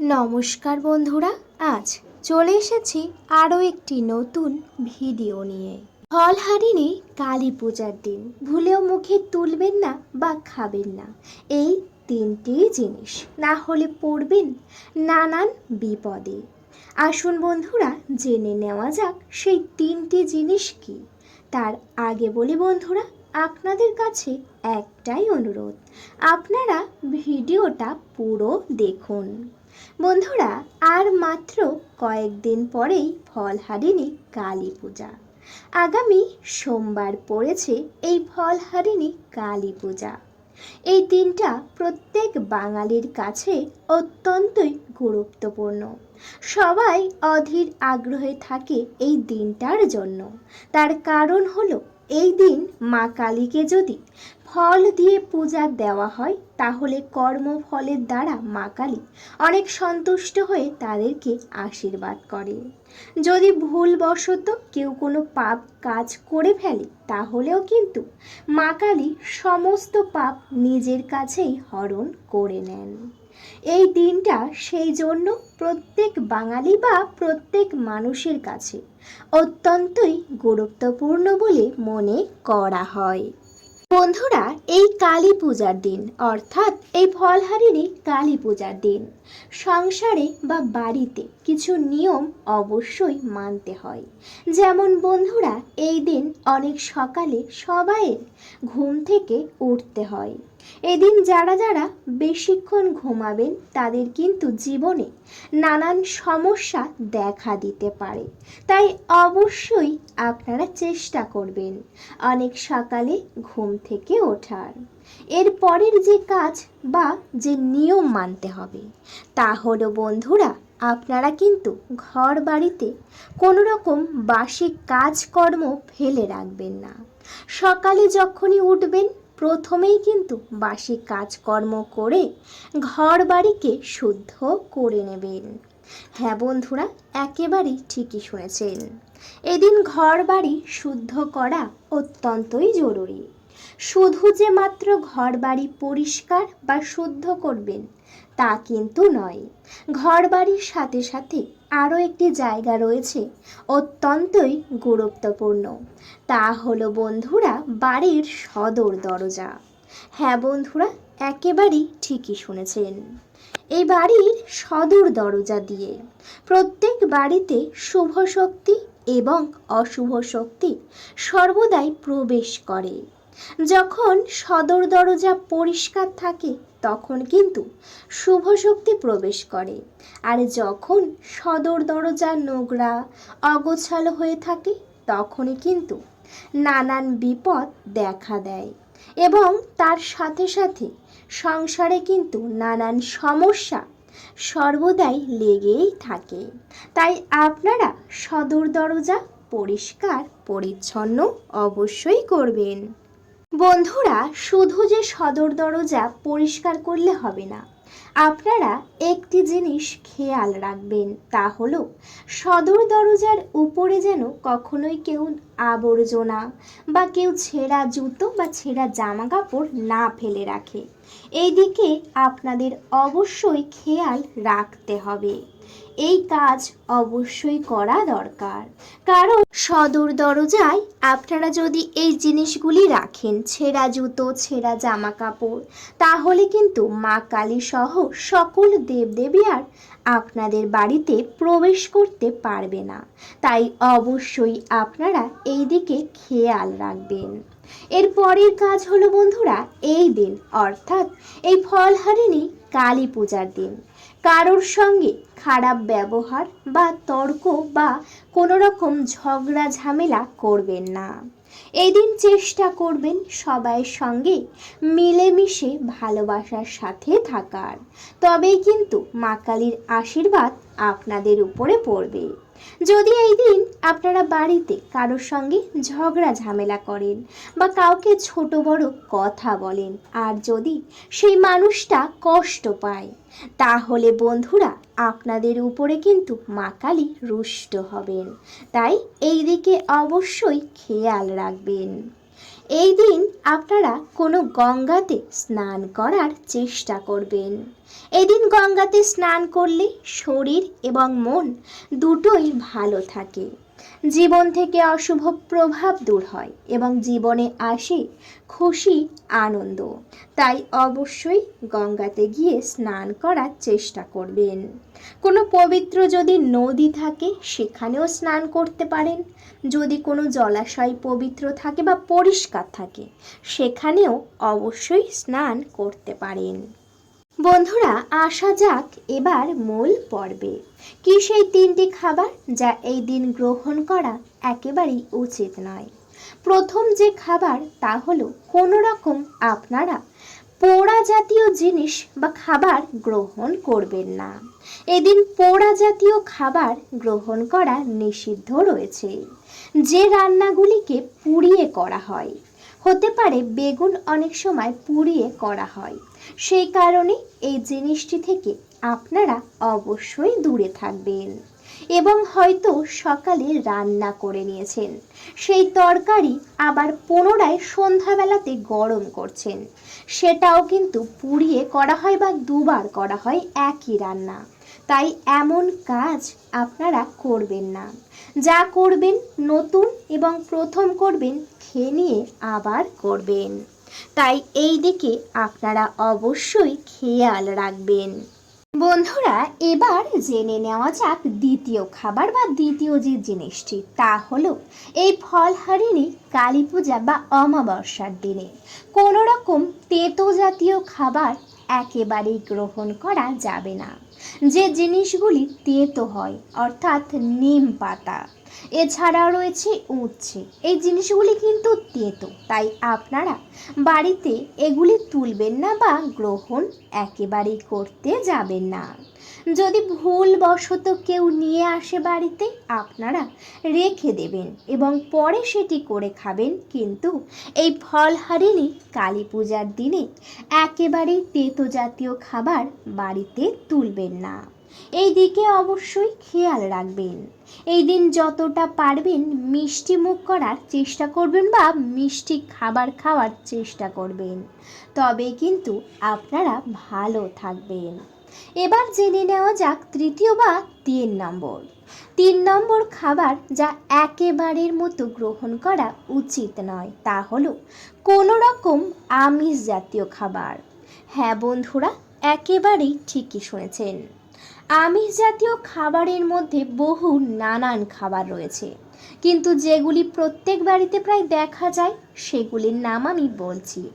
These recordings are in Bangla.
নমস্কার বন্ধুরা, আজ চলে এসেছি আরও একটি নতুন ভিডিও নিয়ে। ফলহারিণী কালী পূজার দিন, ভুলেও মুখে তুলবেন না বা খাবেন না। এই তিনটি জিনিস, না হলে পড়বেন নানান বিপদে। আসুন বন্ধুরা, জেনে নেওয়া যাক সেই তিনটি জিনিস কি। তার আগে বলি বন্ধুরা, আপনাদের কাছে একটাই অনুরোধ, আপনারা ভিডিওটা পুরো দেখুন। বন্ধুরা, আর মাত্র কয়েকদিন পরেই ফলহারিণী কালী পূজা। আগামী সোমবার পড়েছে এই ফলহারিণী কালী পূজা। এই দিনটা প্রত্যেক বাঙালির কাছে অত্যন্তই গুরুত্বপূর্ণ। সবাই অধীর আগ্রহে থাকে এই দিনটার জন্য। তার কারণ হলো, এই দিন মা কালীকে যদি ফল দিয়ে পূজা দেওয়া হয়, তাহলে কর্মফলের দ্বারা মা কালী অনেক সন্তুষ্ট হয়ে তাদেরকে আশীর্বাদ করে। যদি ভুলবশত কেউ কোনো পাপ কাজ করে ফেলে, তাহলেও কিন্তু মা কালী সমস্ত পাপ নিজের কাছেই হরণ করে নেন। এই দিনটা সেই জন্য প্রত্যেক বাঙালি বা প্রত্যেক মানুষের কাছে অত্যন্তই গুরুত্বপূর্ণ বলে মনে করা হয়। বন্ধুরা, এই কালী পূজার দিন, অর্থাৎ এই ফলহারিণী কালী পূজার দিন। সংসারে বা বাড়িতে কিছু নিয়ম অবশ্যই মানতে হয়। যেমন বন্ধুরা, এই দিন অনেক সকালে সবাই ঘুম থেকে উঠতে হয়। এদিন যারা যারা বেশিক্ষণ ঘুমাবেন, তাদের কিন্তু জীবনে নানান সমস্যা দেখা দিতে পারে। তাই অবশ্যই আপনারা চেষ্টা করবেন অনেক সকালে ঘুম থেকে ওঠার। এর পরের যে কাজ বা যে নিয়ম মানতে হবে, তা হলো বন্ধুরা, আপনারা কিন্তু ঘর বাড়িতে কোনো রকম বাসি কাজকর্ম ফেলে রাখবেন না। সকালে যখনই উঠবেন প্রথমেই কিন্তু বাসি কাজকর্ম করে ঘর বাড়িকে শুদ্ধ করে নেবেন। হ্যাঁ বন্ধুরা একেবারেই ঠিকই শুনেছেন। এদিন ঘর বাড়ি শুদ্ধ করা অত্যন্তই জরুরি। শুধু যে মাত্র ঘর বাড়ি পরিষ্কার বা শুদ্ধ করবেন, তা কিন্তু নয়। ঘর বাড়ির সাথে সাথে আরও একটি জায়গা রয়েছে অত্যন্তই গুরুত্বপূর্ণ। তা হলো বন্ধুরা, বাড়ির সদর দরজা। হ্যাঁ বন্ধুরা, একেবারেই ঠিকই শুনেছেন। এই বাড়ির সদর দরজা দিয়ে প্রত্যেক বাড়িতে শুভ শক্তি এবং অশুভ শক্তি সর্বদাই প্রবেশ করে। যখন সদর দরজা পরিষ্কার থাকে, তখন কিন্তু শুভ শক্তি প্রবেশ করে। আর যখন সদর দরজা নোংরা, অগোছালো হয়ে থাকে, তখনই কিন্তু নানান বিপদ দেখা দেয়। এবং তার সাথে সাথে সংসারে কিন্তু নানান সমস্যা সর্বদাই লেগেই থাকে। তাই আপনারা সদর দরজা পরিষ্কার, পরিচ্ছন্ন অবশ্যই করবেন। বন্ধুরা, শুধু যে সদর দরজা পরিষ্কার করলে হবে না, আপনারা একটি জিনিস খেয়াল রাখবেন, তা হলো সদর দরজার উপরে যেন কখনোই কেউ আবর্জনা বা কেউ ছেঁড়া জুতো বা ছেঁড়া জামা কাপড় না ফেলে রাখে। এই দিকে আপনাদের অবশ্যই খেয়াল রাখতে হবে। এই কাজ অবশ্যই করা দরকার। কারণ সদর দরজায় আপনারা যদি এই জিনিসগুলি রাখেন, ছেঁড়া জুতো, ছেঁড়া জামা কাপড় তাহলে কিন্তু মা কালী সহ সকল দেবদেবী আর আপনাদের বাড়িতে প্রবেশ করতে পারবে না। তাই অবশ্যই আপনারা এই দিকে খেয়াল রাখবেন। এর পরের কাজ হলো বন্ধুরা, এই দিন, অর্থাৎ এই ফলহারিণী কালী পূজার দিন। কারোর সঙ্গে খারাপ ব্যবহার বা তর্ক বা কোনো রকম ঝগড়া ঝামেলা করবেন না। এদিন চেষ্টা করবেন সবাইয়ের সঙ্গে মিলেমিশে ভালোবাসার সাথে থাকার। তবেই কিন্তু মা কালীর আশীর্বাদ আপনাদের উপরে পড়বে। যদি এই দিন আপনারা বাড়িতে কারোর সঙ্গে ঝগড়া, ঝামেলা করেন বা কাউকে ছোট বড় কথা বলেন, আর যদি সেই মানুষটা কষ্ট পায়, তাহলে বন্ধুরা আপনাদের উপরে কিন্তু মা কালী রুষ্ট হবেন। তাই এই দিকে অবশ্যই খেয়াল রাখবেন। এই দিন আপনারা কোনো গঙ্গাতে স্নান করার চেষ্টা করবেন। এদিন গঙ্গাতে স্নান করলে শরীর এবং মন দুটোই ভালো থাকে। জীবন থেকে অশুভ প্রভাব দূর হয় এবং জীবনে আসে খুশি, আনন্দ। তাই অবশ্যই গঙ্গাতে গিয়ে স্নান করার চেষ্টা করবেন। কোনো পবিত্র যদি নদী থাকে, সেখানেও স্নান করতে পারেন। যদি কোনো জলাশয় পবিত্র থাকে বা পরিষ্কার থাকে, সেখানেও অবশ্যই স্নান করতে পারেন। বন্ধুরা, আসা যাক এবার মূল পর্বে। কি সেই তিনটি খাবার যা এই দিন গ্রহণ করা একেবারেই উচিত নয়? প্রথম যে খাবার তা হলো কোনো রকম আপনারা পোড়া জাতীয় জিনিস বা খাবার গ্রহণ করবেন না। এদিন পোড়া জাতীয় খাবার গ্রহণ করা নিষিদ্ধ রয়েছে। যে রান্নাগুলিকে পুড়িয়ে করা হয়, হতে পারে বেগুন অনেক সময় পুড়িয়ে করা হয় সেই কারণে এই জিনিসটি থেকে আপনারা অবশ্যই দূরে থাকবেন। এবং হয়তো সকালে রান্না করে নিয়েছেন। সেই তরকারি আবার পুনরায় সন্ধ্যাবেলাতে গরম করছেন। সেটাও কিন্তু পুড়িয়ে করা হয় বা দুবার করা হয় একই রান্না। তাই এমন কাজ আপনারা করবেন না। যা করবেন নতুন এবং প্রথম করবেন, খেয়ে নিয়ে আবার করবেন। তাই এই দিকে আপনারা অবশ্যই খেয়াল রাখবেন। বন্ধুরা, এবার জেনে নেওয়া যাক দ্বিতীয় খাবার বা দ্বিতীয় যে জিনিসটি, তা হলো এই ফলহারিণী কালী পূজা বা অমাবস্যার দিনে। কোনো রকম তেতো জাতীয় খাবার একেবারেই গ্রহণ করা যাবে না। যে জিনিসগুলি তেতো হয়, অর্থাৎ নিম পাতা। এছাড়াও রয়েছে উচ্ছে। এই জিনিসগুলি কিন্তু তেতো, তাই আপনারা বাড়িতে এগুলি তুলবেন না বা গ্রহণ একেবারেই করতে যাবেন না। যদি ভুলবশত কেউ নিয়ে আসে বাড়িতে, আপনারা রেখে দেবেন এবং পরে সেটি করে খাবেন, কিন্তু এই ফলহারিণী কালী পূজার দিনে একেবারেই তেতো জাতীয় খাবার বাড়িতে তুলবেন না। এই দিকে অবশ্যই খেয়াল রাখবেন। এই দিন যতটা পারবেন মিষ্টি মুখ করার চেষ্টা করবেন বা মিষ্টি খাবার খাওয়ার চেষ্টা করবেন। তবে কিন্তু আপনারা ভালো থাকবেন। এবার জেনে নেওয়া যাক তৃতীয় বা তিন নম্বর। তিন নম্বর খাবার যা একেবারের মতো গ্রহণ করা উচিত নয় তা হলো কোনো রকম আমিষ জাতীয় খাবার। হ্যাঁ বন্ধুরা, একেবারেই ঠিকই শুনেছেন। আমিষ জাতীয় খাবারের মধ্যে বহু নানান খাবার রয়েছে। কিন্তু যেগুলি প্রত্যেক বাড়িতে প্রায় দেখা যায়, সেগুলির নাম আমি বলছি।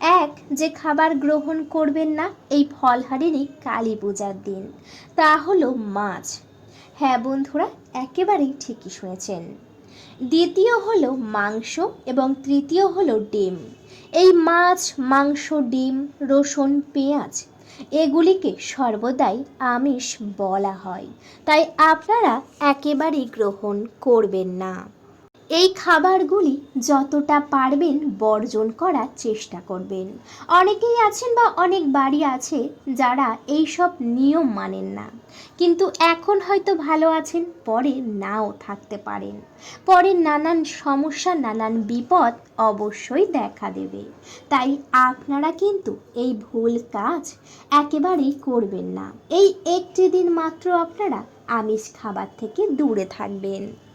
এক, যে খাবার গ্রহণ করবেন না এই ফলহারিণী কালী পূজার দিন, তা হলো মাছ। হ্যাঁ বন্ধুরা, একেবারেই ঠিকই শুনেছেন। দ্বিতীয় হলো মাংস এবং তৃতীয় হলো ডিম। এই মাছ, মাংস, ডিম, রসুন, পেঁয়াজ এগুলিকে সর্বদাই আমিষ বলা হয়। তাই আপনারা একেবারেই গ্রহণ করবেন না। এই খাবারগুলি যতটা পারবেন বর্জন করার চেষ্টা করবেন। অনেকেই আছেন বা অনেক বাড়ি আছে যারা এই সব নিয়ম মানেন না। কিন্তু এখন হয়তো ভালো আছেন, পরে নাও থাকতে পারেন। পরে নানান সমস্যা, নানান বিপদ অবশ্যই দেখা দেবে। তাই আপনারা কিন্তু এই ভুল কাজ একেবারেই করবেন না। এই একটি দিন মাত্র আপনারা আমিষ খাবার থেকে দূরে থাকবেন।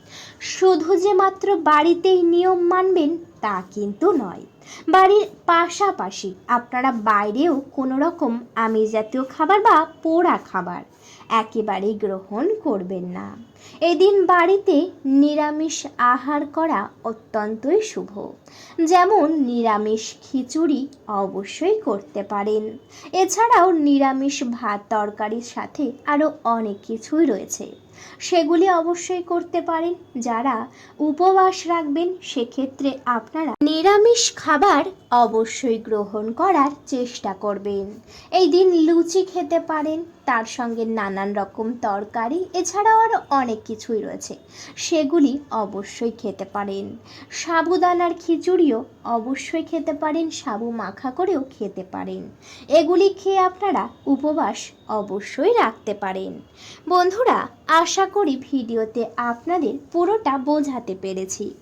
শুধু যে মাত্র বাড়িতেই নিয়ম মানবেন তা কিন্তু নয়। বাড়ির পাশাপাশি আপনারা বাইরেও কোনো রকম আমিষ জাতীয় খাবার বা পোড়া খাবার একেবারেই গ্রহণ করবেন না। এদিন বাড়িতে নিরামিষ আহার করা অত্যন্তই শুভ। যেমন নিরামিষ খিচুড়ি অবশ্যই করতে পারেন। এছাড়াও নিরামিষ ভাত তরকারির সাথে আরও অনেক কিছুই রয়েছে। সেগুলি অবশ্যই করতে পারেন। যারা উপবাস রাখবেন, সেক্ষেত্রে আপনারা নিরামিষ খাবার অবশ্যই গ্রহণ করার চেষ্টা করবেন। এই দিন লুচি খেতে পারেন তার সঙ্গে নানান রকম তরকারি, এছাড়াও আরও অনেক কিছুই রয়েছে। সেগুলি অবশ্যই খেতে পারেন। সাবুদানার খিচুড়িও অবশ্যই খেতে পারেন, সাবু মাখা করেও খেতে পারেন। এগুলি খেয়ে আপনারা উপবাস অবশ্যই রাখতে পারেন। বন্ধুরা, আশা করি ভিডিওতে আপনাদের পুরোটা বোঝাতে পেরেছি।